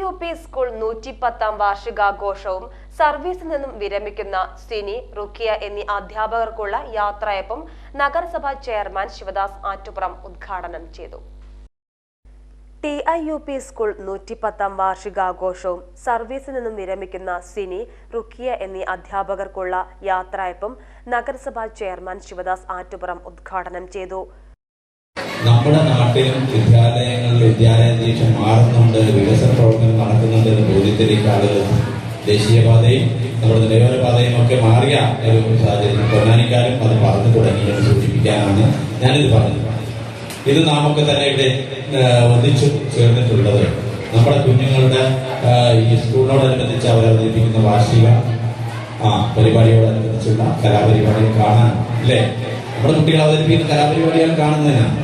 U P school നൂറ്റിപ്പത്താം വാർഷികാഘോഷവും സർവീസിൽ നിന്നും വിരമിക്കുന്ന സിനി റുക്കിയ എന്നീ അധ്യാപകർക്കുള്ള യാത്രയപ്പും നഗരസഭാ ചെയർമാൻ ശിവദാസ് ആറ്റുപുറം ഉദ്ഘാടനം ചെയ്തു. T I U P school നൂറ്റിപ്പത്താം വാർഷികാഘോഷവും സർവീസിൽ നിന്നും വിരമിക്കുന്ന സിനി റുക്കിയ എന്നീ അധ്യാപകർക്കുള്ള യാത്രയപ്പും നഗരസഭാ ചെയർമാൻ ശിവദാസ് ആറ്റുപുറം ഉദ്ഘാടനം ചെയ്തു. നമ്മുടെ നാട്ടിലും വിദ്യാലയങ്ങളിൽ വിദ്യാലയ അന്തരീക്ഷം മാറുന്നുണ്ട് വികസന പ്രവർത്തനം നടക്കുന്നുണ്ട് എന്ന് ബോധ്യത്തിലേക്ക് ആളുകൾ ദേശീയപാതയും നമ്മുടെ നിലയോര പാതയും ഒക്കെ മാറിയ ഒരു സാഹചര്യം. പൊന്നാനിക്കാരും അത് പറഞ്ഞു തുടങ്ങി എന്ന് സൂചിപ്പിക്കാനാണ് ഞാനിത് പറഞ്ഞത്. ഇത് നാമൊക്കെ തന്നെ ഇവിടെ ഒന്നിച്ചു ചേർന്നിട്ടുള്ളത്. നമ്മുടെ കുഞ്ഞുങ്ങളുടെ ഈ സ്കൂളിനോടനുബന്ധിച്ച് അവർ അവതരിപ്പിക്കുന്ന വാർഷിക ആ പരിപാടിയോടനുബന്ധിച്ചുള്ള കലാപരിപാടികൾ കാണാൻ അല്ലേ? നമ്മുടെ കുട്ടികൾ അവതരിപ്പിക്കുന്ന കലാപരിപാടികൾ കാണുന്നതിനാണ്.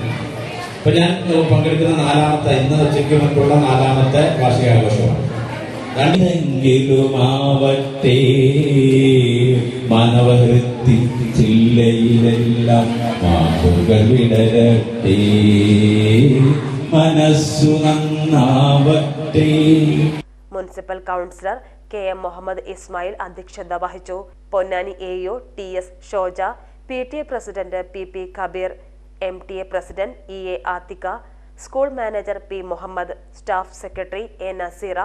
അപ്പൊ ഞാൻ പങ്കെടുക്കുന്ന നാലാമത്തെ ഇന്ന് ഉച്ചയ്ക്ക് മറ്റുള്ള നാലാമത്തെ വാർഷികാഘോഷമാണ് രണ്ട് എങ്കിലുമാവട്ടെ മാനവഹൃത്തി ചില്ലയിലെല്ലാം മനസ്സു നന്നാവട്ടെ. Municipal councillor K M Muhammad Ismail അധ്യക്ഷത വഹിച്ചു. Ponnani A T S Shoja P T A president P P Kabeer M T A president E A Athika school manager P Muhammad staff secretary A Naseera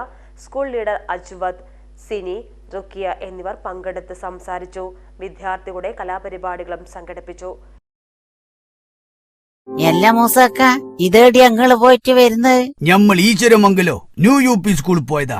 school leader Ajwad Sini Rukkiya എന്നിവർ പങ്കെടുത്ത് സംസാരിച്ചു. വിദ്യാർത്ഥികളുടെ കലാപരിപാടികളും സംഘടിപ്പിച്ചു. എല്ലാ മൂസക്ക ഇതേടി അങ്ങൾ പോയിട്ട് വരുന്നത്? ഞമ്മൾ ഈശ്വരമംഗലോ ന്യൂ യു പി സ്കൂളിൽ പോയതാ.